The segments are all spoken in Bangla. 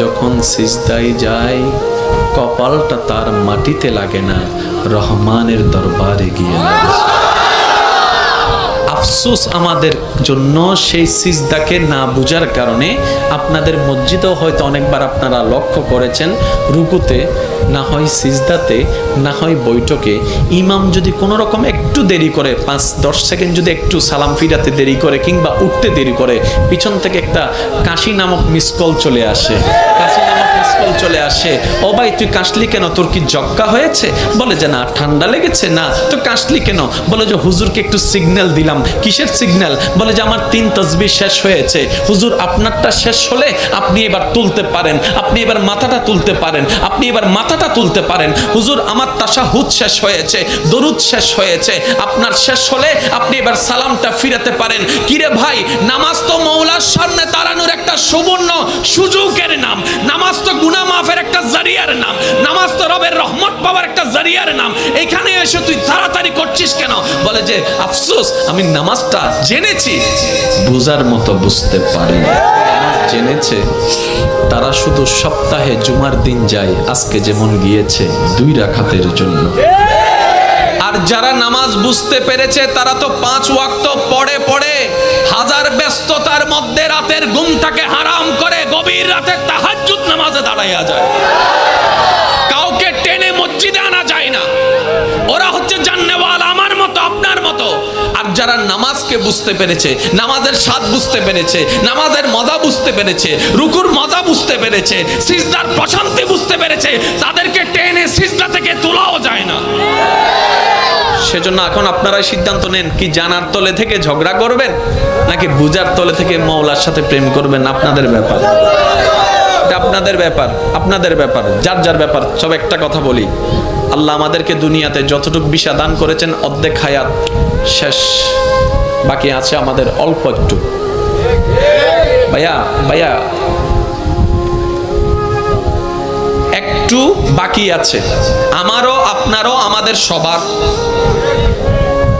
যখন সিজদায় যায়, কপালটা তার মাটিতে লাগে না, রহমানের দরবারে গিয়ে। আফসোস আমাদের জন্য সেই সিজদাকে না বুঝার কারণে আপনাদের মসজিদেও হয়তো অনেকবার আপনারা লক্ষ্য করেছেন, রুকুতে না হয় সিজদাতে, না হয় বৈঠকে। ইমাম যদি কোনো রকম একটু দেরি করে, পাঁচ, দশ সেকেন্ড যদি একটু সালাম ফিরাতে দেরি করে কিংবা উঠতে দেরি করে, পিছন থেকে একটা কাশি নামক মিসকল চলে আসে। কাশি নামক মিসকল চলে আসে। ও ভাই, তুই কাশলি কেন? তোর কি জক্কা হয়েছে? বলে যে, না, ঠান্ডা লেগেছে, না। তো কাশলি কেন? বলে যে, হুজুরকে একটু সিগন্যাল দিলাম। কিসের সিগন্যাল বলে যে, আমার তিন তসবি শেষ হয়েছে। হুজুর, আপনারটা শেষ হলে আপনি এবার তুলতে পারেন। আপনি এবার মাথাটা তুলতে পারেন। আপনি এবার মাথাটা তুলতে পারেন। হুজুর, আমার তাশাহুদ শেষ হয়েছে। দরুদ শেষ হয়েছে। আপনার শেষ হলে আপনি এবার সালামটা ফিরাতে পারেন। কিরে ভাই, নামাজ তো মৌলার সামনে দাঁড়ানোর একটা সুবর্ণ সুযোগের নাম। নামাজ তো গুনাহ মাফের একটা জারিয়ার নাম, নামাজ তো রবের রহমত পাওয়ার একটা জারিয়ার নাম। এখানে এসে তুই তাড়াতাড়ি করছিস কেন? বলে যে, আফসোস, আমি নামাজটা জেনেছি। বুঝার মতো বুঝতে পারি জেনেছে, তারা শুধু সপ্তাহে জুমার দিন যায়, আজকে যেমন গিয়েছে, দুই রাখাতের জন্য। আর যারা নামাজ বুঝতে পেরেছে, তারা তো পাঁচ ওয়াক্ত পড়ে পড়ে। হাজার ব্যস্ততার মধ্যে রাতের ঘুমটাকে হারাম করে গভীর রাতে তাহাজ্জুদ নামাজে দাঁড়াইয়া যায়। কাউকে টেনে মসজিদে আনা যায় না। ওরা হচ্ছে জান্নেওয়াল আমার মতো, আপনার মতো। আর যারা নামাজকে বুঝতে পেরেছে, নামাজের স্বাদ বুঝতে পেরেছে, নামাজের মজা বুঝতে পেরেছে, রুকুর মজা বুঝতে পেরেছে, সিজদার প্রশান্তি বুঝতে পেরেছে, তাদেরকে টেনে সিজদা থেকে তোলাও যায় না। সেজন্য এখন আপনারাই সিদ্ধান্ত নেন, কি জানার তলে থেকে ঝগড়া করবেন, নাকি বুজার তলে থেকে মৌলার সাথে প্রেম করবেন, আপনাদের ব্যাপার। আপনাদের ব্যাপার আপনাদের ব্যাপার, যার যার ব্যাপার, সব একটা কথা বলি। আল্লাহ আমাদেরকে দুনিয়াতে যতটুকু বিষা দান করেছেন, অর্ধেক হায়াত শেষ। বাকি আছে আমাদের অল্প একটু। ভাইয়া ভাইয়া, একটু বাকি আছে। আমারও, আপনারও, আমাদের সবার।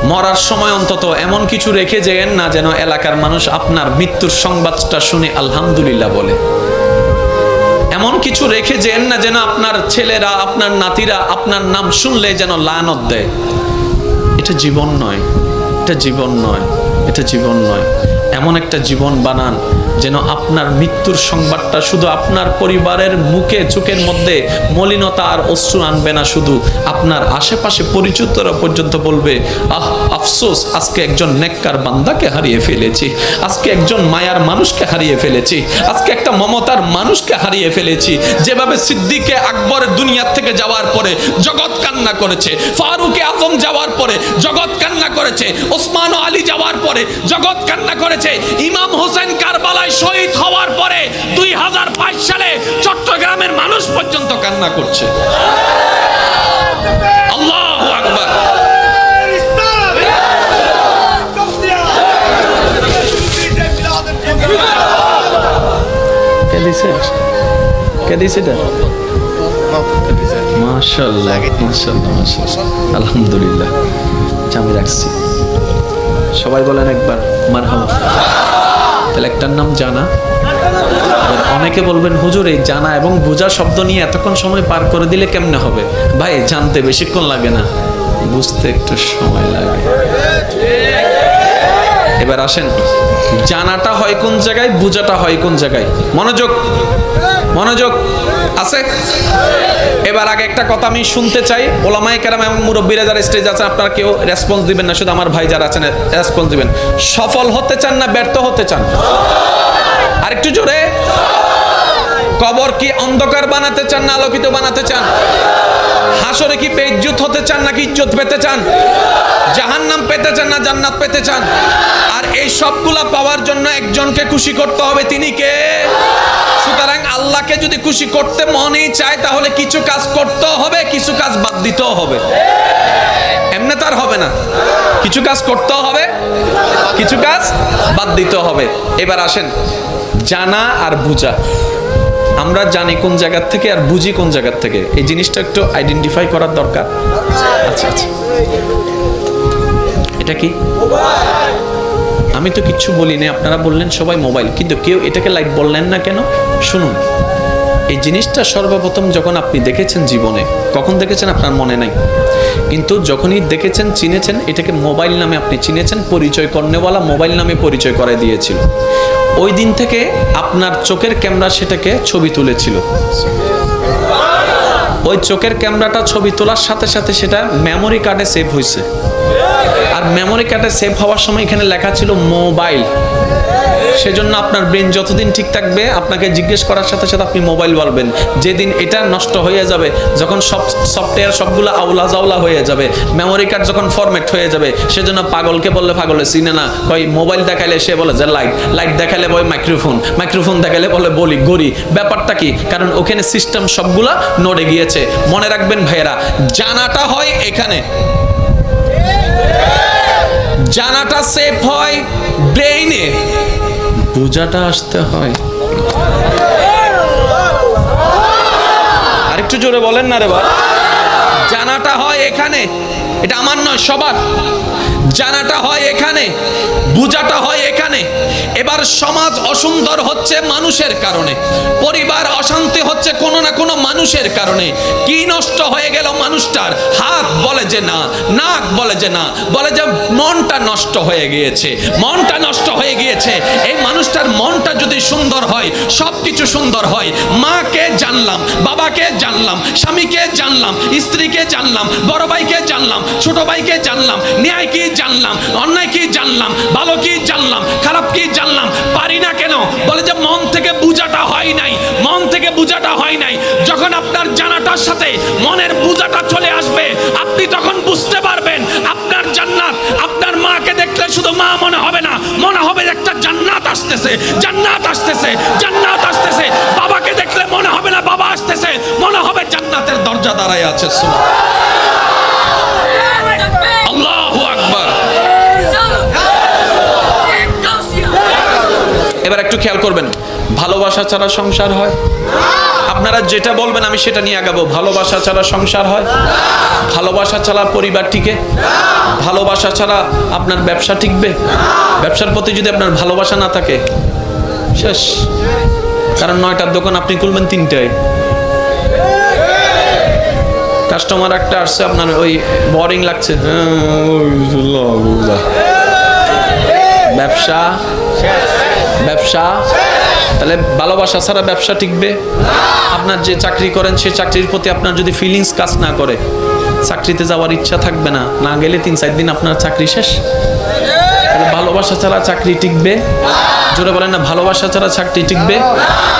মরার সময় অন্তত এমন কিছু রেখে যেন না যেন এলাকার মানুষ আপনার মৃত্যুর সংবাদটা শুনে আলহামদুলিল্লাহ বলে। এমন কিছু রেখে যেন না যেন আপনার ছেলেরা, আপনার নাতিরা, আপনার নাম শুনলে যেন লানত দেয়। এটা জীবন নয়, এটা জীবন নয়, এটা জীবন নয়। এমন একটা জীবন বানান যেন আপনার মৃত্যুর সংবাদটা শুধু আপনার পরিবারের মুখে, চোখের মধ্যে মলিনতা আর অশ্রু আনবে না শুধু। আপনার আশেপাশে পরিচিতরা পর্যন্ত বলবে, আহ, আফসোস, আজকে একজন নেককার বান্দাকে হারিয়ে ফেলেছি। আজকে একজন মায়ার মানুষকে হারিয়ে ফেলেছি। আজকে একটা মমতার মানুষকে হারিয়ে ফেলেছি। যেভাবে সিদ্দিকে আকবর দুনিয়ার থেকে যাওয়ার পরে জগৎ কান্না করেছে, ফারুকে আজম যাওয়ার পরে জগৎ কান্না করেছে, ওসমান আলী যাওয়ার পরে জগৎ কান্না করেছে, ইমাম হোসেন কারবালায় শহীদ হওয়ার পরে দুই হাজার বাইশ সালে চট্টগ্রামের মানুষ পর্যন্ত কান্না করছে। আলহামদুলিল্লাহ। আমি রাখছি। সবাই বলেন একবার, মারহাবা। তাহলে একটার নাম জানা। অনেকে বলবেন, হুজুর, এই জানা এবং বোঝা শব্দ নিয়ে এতক্ষণ সময় পার করে দিলে কেমনে হবে? ভাই, জানতে বেশিক্ষণ লাগে না। বুঝতে একটু সময় লাগে। এবার আসেন। জানাটা হয় কোন জায়গায়, বোঝাটা হয় কোন জায়গায়? মনোযোগ। মনোযোগ আছে? এবার আগে একটা কথা আমি শুনতে চাই। ওলামাই কেরাম এবং মুরব্বীরা যারা স্টেজ আছেন, আপনারা কেউ রেসপন্স দিবেন না, শুধু আমার ভাই যারা আছেন রেসপন্স দিবেন। সফল হতে চান না ব্যর্থ হতে চান? আরেকটু জোরে। কবর কি অন্ধকার বানাতে চান না আলোকিত বানাতে চান? হাসরে কি বেইজ্জত হতে চান নাকি ইজ্জত পেতে চান? জাহান্নাম পেতে চান না জান্নাত পেতে চান? আর এই সবগুলা পাওয়ার জন্য একজনকে খুশি করতে হবে, তিনি কে? সুতরাং আল্লাহকে যদি খুশি করতে মনেই চায়, তাহলে কিছু কাজ করতেও হবে, কিছু কাজ বাদ দিতেও হবে। এমনি তার হবে না। কিছু কাজ করতেও হবে, কিছু কাজ বাদ দিতে হবে। এবার আসেন, জানা আর বুঝা। আমরা জানি কোন জায়গার থেকে আর বুঝি কোন জায়গার থেকে। এই জিনিসটা একটু আইডেন্টিফাই করার দরকার। আচ্ছা আচ্ছা। এটা কি? আমি তো কিচ্ছু বলিনি আপনারা বললেন সবাই মোবাইল। কিন্তু কেউ এটাকে লাইট বললেন না কেন? শুনুন, এই জিনিসটা সর্বপ্রথম যখন আপনি দেখেছেন জীবনে, কখন দেখেছেন আপনার মনে নাই? কিন্তু যখনই দেখেছেন, চিনেছেন, এটাকে মোবাইল নামে আপনি চিনেছেন, পরিচয় কর্নেওয়ালা মোবাইল নামে পরিচয় করে দিয়েছিল। ওই দিন থেকে আপনার চোখের ক্যামেরা সেটাকে ছবি তুলেছিল। ওই চোখের ক্যামেরাটা ছবি তোলার সাথে সাথে সেটা মেমোরি কার্ডে সেভ হয়েছে আর মেমোরি কার্ডে সেভ হওয়ার সময় এখানে লেখা ছিল মোবাইল সেজন্য আপনার ব্রেন যতদিন ঠিক থাকবে, আপনাকে জিজ্ঞেস করার সাথে সাথে আপনি মোবাইল বলবেন। যেদিন এটা নষ্ট হয়ে যাবে, যখন সব সফটওয়্যার সবগুলো আউলা জাউলা হয়ে যাবে মেমোরি কার্ড যখন ফরম্যাট হয়ে যাবে, সেজন্য পাগলকে বললে পাগলে চিনে না। কই মোবাইল দেখাইলে সে বলে যে লাইট লাইট দেখাইলে বলে মাইক্রোফোন মাইক্রোফোন দেখাইলে বলে বলি, গড়ি। ব্যাপারটা কি? কারণ ওখানে সিস্টেম সবগুলা নড়ে গিয়েছে। মনে রাখবেন ভাইয়েরা, জানাটা হয় এখানে। জানাটা সেফ হয় ব্রেইনে বোঝাটা আসতে হয়। আরেকটু জোরে বলেন না রে বা জানাটা হয় এখানে। এটা আমার নয়, সবার। জানাটা হয় এখানে। বুঝাটা হয় এখানে। এবার সমাজ অসুন্দর হচ্ছে মানুষের কারণে। পরিবার অশান্তি হচ্ছে কোনো না কোনো মানুষের কারণে। কি নষ্ট হয়ে গেল মানুষটার? হাত বলে যে না, নাক বলে যে না, বলে যে মনটা নষ্ট হয়ে গিয়েছে। মনটা নষ্ট হয়ে গিয়েছে। এই মানুষটার মনটা যদি সুন্দর হয় সব কিছু সুন্দর হয়। মাকে জানলাম, বাবাকে জানলাম, স্বামীকে জানলাম, স্ত্রীকে জানলাম, বড় ভাইকে জানলাম, ছোট ভাইকে জানলাম ন্যায় কি জানলাম অন্যায় কি জানলাম ভালো কি জানলাম, খারাপ কি জানলাম? পারি না কেন? বলে যে মন থেকে বুঝাটা হয় নাই, মন থেকে বুঝাটা হয় নাই। যখন আপনার জানাটার সাথে মনের বুঝাটা চলে আসবে, আপনি তখন বুঝতে পারবেন, আপনার জান্নাত, আপনার মাকে দেখলে শুধু মা মনে হবে না, মনে হবে একটা জান্নাত আসতেছে জান্নাত আসতেছে জান্নাত আসতেছে। বাবাকে দেখলে মনে হবে না বাবা আসতেছে, মনে হবে জান্নাতের দরজা দাঁড়ায় আছে আল্লাহু একটু খেয়াল করবেন ভালোবাসা ছাড়া সংসার হয়। আপনারা যেটা বলবেন আমি সেটা নিয়ে আগাবো। ভালোবাসা ছাড়া সংসার হয়? ভালোবাসা ছাড়া পরিবার টিকে? ভালোবাসা ছাড়া আপনার ব্যবসা টিকবে? ব্যবসার প্রতি যদি আপনার ভালোবাসা না থাকে শেষ। কারণ নয়টার দোকান আপনি খুলবেন তিনটায়। কাস্টমার একটা আসছে আপনার ওই বোরিং লাগছে। হ্যাঁ। ব্যবসা ব্যবসা, তাহলে ভালোবাসা ছাড়া ব্যবসা টিকবে? আপনার যে চাকরি করেন সে চাকরির প্রতি আপনার যদি ফিলিংস কাজ না করে, চাকরিতে যাওয়ার ইচ্ছা থাকবে না না গেলে তিন চার দিন আপনার চাকরি শেষ। তাহলে ভালোবাসা ছাড়া চাকরি টিকবে? জোরে বলেন না, ভালোবাসা ছাড়া চাকরি টিকবে?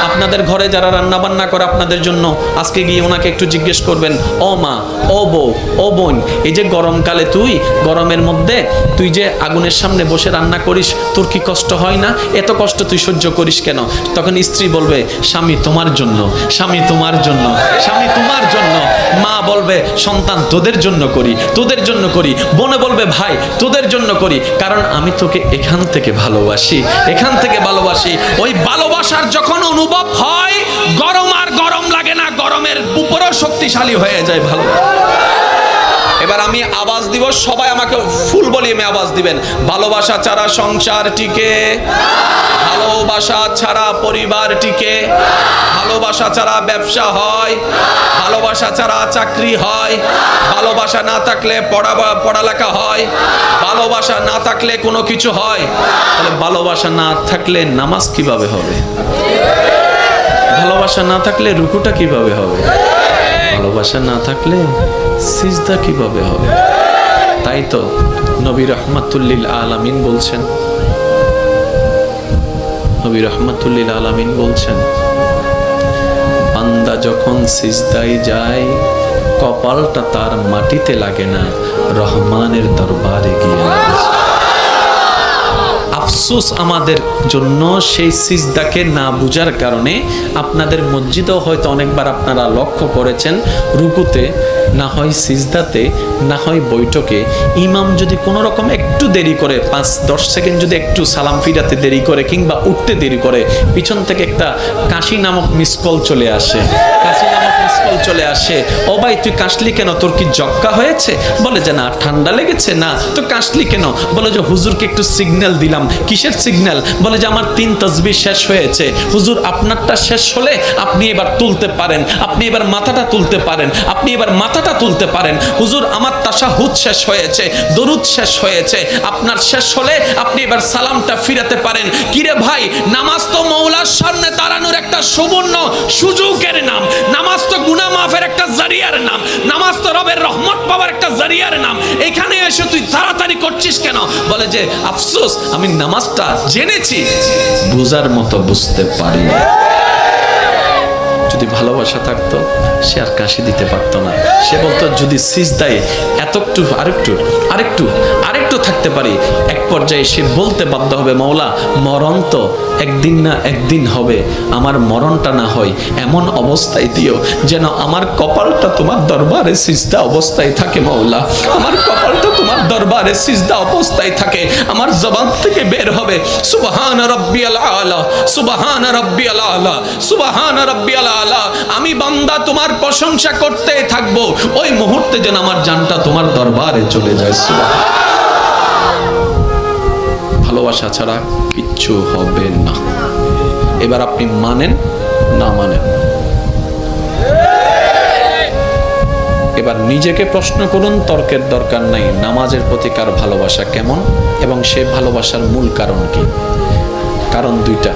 আপনাদের ঘরে যারা রান্না বান্না করে আপনাদের জন্য, আজকে গিয়ে ওনাকে একটু জিজ্ঞেস করবেন, ও মা, ও বউ, ও বোন, এই যে গরমকালে তুই, গরমের মধ্যে তুই যে আগুনের সামনে বসে রান্না করিস, তোর কি কষ্ট হয় না? এত কষ্ট তুই সহ্য করিস কেন? তখন স্ত্রী বলবে, স্বামী তোমার জন্য, স্বামী তোমার জন্য, স্বামী তোমার জন্য। মা বলবে, সন্তান তোদের জন্য করি, তোদের জন্য করি। বোনে বলবে, ভাই, তোদের জন্য করি, কারণ আমি তোকে এখান থেকে ভালোবাসি, এখান থেকে ভালোবাসি। ওই ভালোবাসার যখন অনুভব হয়, গরম আর গরম লাগে না, গরমের উপরও শক্তিশালী হয়ে যায় ভালো আমি আওয়াজ দিব, সবাই আমাকে ফুল ভলিউমে আওয়াজ দিবেন। ভালোবাসা ছাড়া সংসার টিকে, ভালোবাসা ছাড়া পরিবার টিকে, ভালোবাসা ছাড়া ব্যবসা হয়, ভালোবাসা ছাড়া চাকরি হয়, ভালোবাসা না থাকলে পড়া পড়ালেখা হয়, ভালোবাসা না থাকলে কোনো কিছু হয়। তাহলে ভালোবাসা না থাকলে নামাজ কীভাবে হবে? ভালোবাসা না থাকলে রুকুটা কীভাবে হবে? ভালোবাসা না থাকলে সিজদা কীভাবে হবে তাই তো নবী রহমাতুল্লিল আলামিন বলছেন নবী রহমাতুল্লিল আলামিন বলছেন, বান্দা যখন সিজদায় যায়, কপালটা তার মাটিতে লাগে না, রহমানের দরবারে গিয়ে। আফসোস আমাদের জন্য সেই সিজদাকে না বুঝার কারণে আপনাদের মসজিদেও হয়তো অনেকবার আপনারা লক্ষ্য করেছেন রুকুতে, না হয় সিজদাতে, না হয় বৈঠকে। ইমাম যদি কোনো রকম একটু দেরি করে, পাঁচ, দশ সেকেন্ড যদি একটু সালাম ফিরাতে দেরি করে কিংবা উঠতে দেরি করে, পিছন থেকে একটা কাশি নামক মিস কল চলে আসে। কাশি নামক মিস চলে আসে। ও ভাই, তুই কাশলি কেন? তোর কি জক্কা হয়েছে? বলে যে, না, ঠান্ডা লেগেছে, না। তো কাশলি কেন? বলে যে, হুজুরকে একটু সিগন্যাল দিলাম। কিসের সিগন্যাল বলে যে, আমার তিন তসবি শেষ হয়েছে। হুজুর, আপনারটা শেষ হলে আপনি এবার তুলতে পারেন। আপনি এবার মাথাটা তুলতে পারেন। আপনি এবার মাথাটা তুলতে পারেন। হুজুর, আমার তাশাহুদ শেষ হয়েছে। দরুদ শেষ হয়েছে। আপনার শেষ হলে আপনি এবার সালামটা ফিরাতে পারেন। কিরে ভাই, নামাজ তো মৌলার সামনে দাঁড়ানোর একটা সুবর্ণ সুযোগের নাম। নামাজ তো গুনাহ মাফের একটা জারিয়ার নাম, নামাজ তো রবের রহমত পাওয়ার একটা জারিয়ার নাম। এখানে এসে তুই তাড়াতাড়ি করছিস কেন? বলে যে, আফসোস, আমি নামাজটা জেনেছি, বুঝার মতো বুঝতে পারি যদি ভালোবাসা থাকতো, সে আর কাশি দিতে পারতো না। সে বলতো, যদি সিজদায় এতটু আরেকটু আরেকটু আরেকটু থাকতে পারি, এক পর্যায়ে সে বলতে বাধ্য হবে মৌলা মরণ তো একদিন না একদিন হবে। আমার মরণটা না হয়, এমন অবস্থায় দিও যেন আমার কপালটা তোমার দরবারে সিজদা অবস্থায় থাকে মৌলা আমার কপালটা তোমার দরবারে সিজদা অবস্থায় থাকে। আমার জবান থেকে বের হবে, সুবহান রব্বিয়াল আলা, সুবহান রব্বিয়াল আলা, সুবহান রব্বিয়াল আলা। আমি বান্দা, তোমার প্রশংসা করতে থাকব। ওই মুহূর্তে যেন আমার জানটা তোমার দরবারে চলে যায়, সুবহান ভালোবাসা ছাড়া কিচ্ছু হবে না। এবার আপনি মানেন, না মানেন। এবার নিজেকে প্রশ্ন করুন, তর্কের দরকার নাই। নামাজের প্রতি কার ভালোবাসা কেমন এবং সে ভালোবাসার মূল কারণ কি? কারণ দুইটা।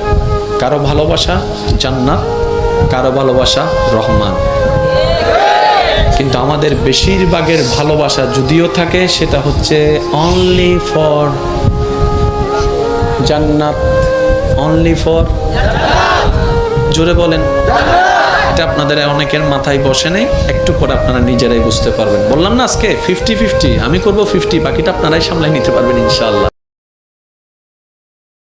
কারও ভালোবাসা জান্নাত, কারও ভালোবাসা রহমান। কিন্তু আমাদের বেশিরভাগের ভালোবাসা যদিও থাকে, সেটা হচ্ছে অনলি ফর জান্নাত অনলি ফর জোরে বলেন। এটা আপনাদের অনেকের মাথায় বসে নেই, একটু পরে আপনারা নিজেরাই বুঝতে পারবেন। বললাম না আজকে ফিফটি ফিফটি আমি করব ফিফটি বাকিটা আপনারাই সামলাই নিতে পারবেন ইনশাআল্লাহ।